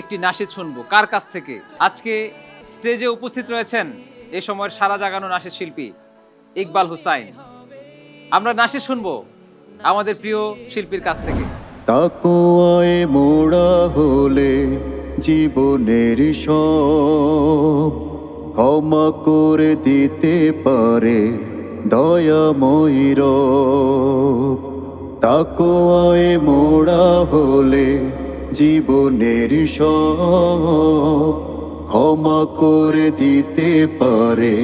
একটি নাসিদ শুনব। কার কাছ থেকে? আজকে স্টেজে উপস্থিত রয়েছেন এ সময়ের সারা জাগানো নাসিদ শিল্পী ইকবাল হুসাইন। আমরা নাসিদ শুনব আমাদের প্রিয় শিল্পীর কাছ থেকে। তাকোয়ায় মোড়া হলে জীবনের সব ক্ষমা করে দিতে পারে দয়াময়ীর তাকোয়ায় মোড়া হলে জীবনের সব ক্ষমা করে দিতে পারে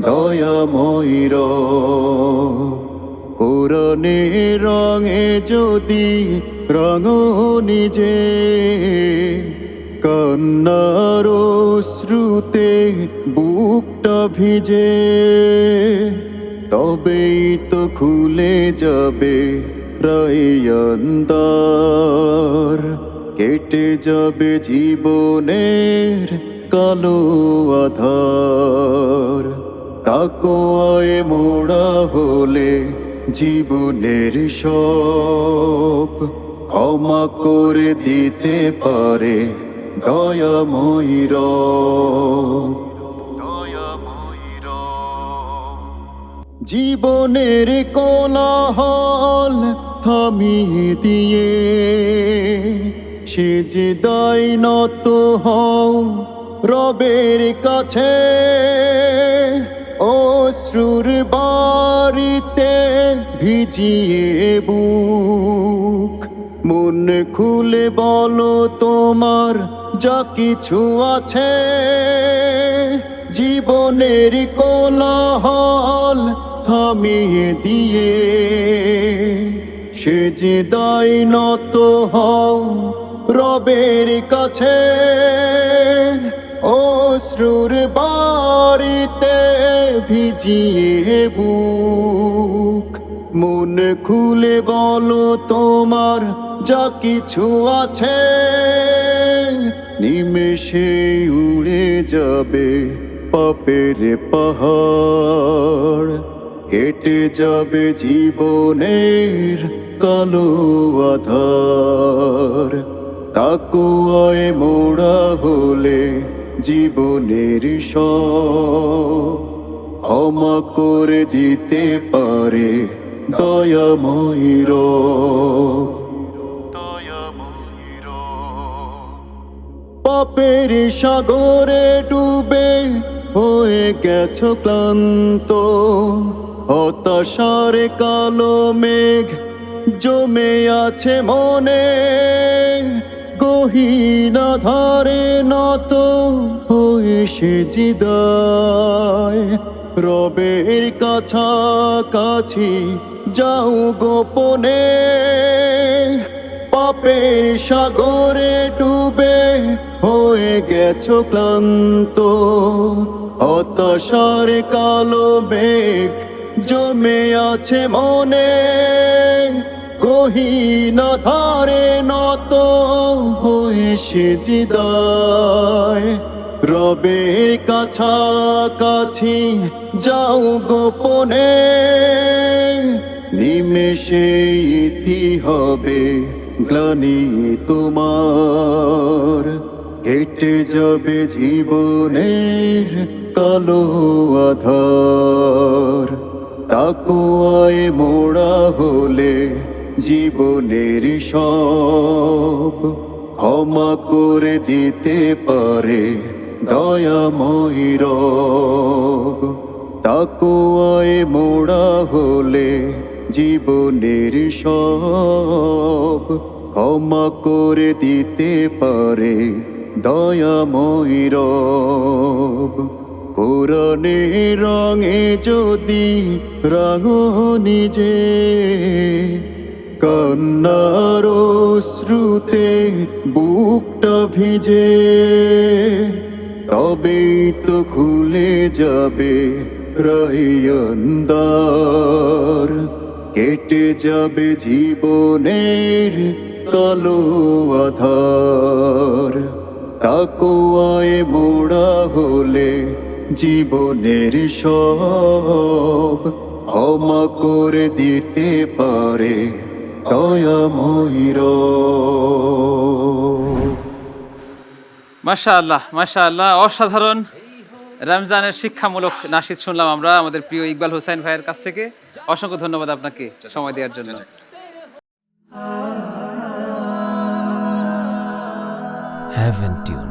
দয়াময়ীর কোরআনে রঙে যদি রঙ নিজে, কন্নার শ্রুতে বুকটা ভিজে, তবেই তো খুলে যাবে রায়ান্দার কেটে যাবে জীবনের কালো আধার। তাকোয়ায় মোড়া হলে জীবনের সব ক্ষমা করে দিতে পারে দয়াময়ীর দয়াময়ীর জীবনের কোলাহল থামিয়ে দিয়ে সে দায় নত হও রবের কাছে। অশ্রুর বাড়িতে ভিজিয়ে বুক। মন খুলে বলো তোমার যা কিছু আছে। জীবনের কোলাহল থামিয়ে দিয়ে সে যে দায় নত হও রবের কাছে, অশ্রুর বাড়িতে ভিজিয়ে বুক। মন খুলে বলো, তোমার যা কিছু আছে, নিমেষে উড়ে যাবে পাপের পাহাড়। কেটে যাবে জীবনের কালো আধার। তাকুয়ায় মোড়া হলে জীবনের ক্ষমা করে দিতে পারে দয়াময়ীর পাপের সাগরে ডুবে হয়ে গেছ ক্লান্ত। হতাশার কালো মেঘ জমে আছে মনে। গহীনা ধারে নত হয়ে সে জিদায় রবের কাছাকাছি যাও গোপনে, পাপের সাগরে ডুবে হয়ে গেছো ক্লান্ত। হতাশার কালো বেগ জমে আছে মনে গহীনা ধারে নত হয়ে সে জিদায় রবের কাছাকাছি যাও গোপনে। নিমেষে ইতি হবে গ্লানি তোমার। কেটে যাবে জীবনের কালো আধার। তাকুয়ায় মোড়া হলে জীবনের সব ক্ষমা করে দিতে পারে দয়াময়ীর তাকুয়ায় মোড়া হলে জীবনের সব। ক্ষমা করে দিতে পারে দয়াময়ীর কোরআনে রঙে যদি রঙ নিজে কান্নার শ্রুতে বুকটা ভিজে, তবেই তো খুলে যাবে রহিয়ন্দার। কেটে যাবে জীবনের কালো আধার। তাকুয়ায় মোড়া হলে জীবনের সব ক্ষমা করে দিতে পারে দয়াময়ীর মাশা আল্লাহ মাশা আল্লাহ অসাধারণ রমজানের শিক্ষামূলক নাশিদ শুনলাম আমরা আমাদের প্রিয় ইকবাল হোসেন ভাইয়ের কাছ থেকে। অসংখ্য ধন্যবাদ আপনাকে সময় দেওয়ার জন্য। Heaven Tune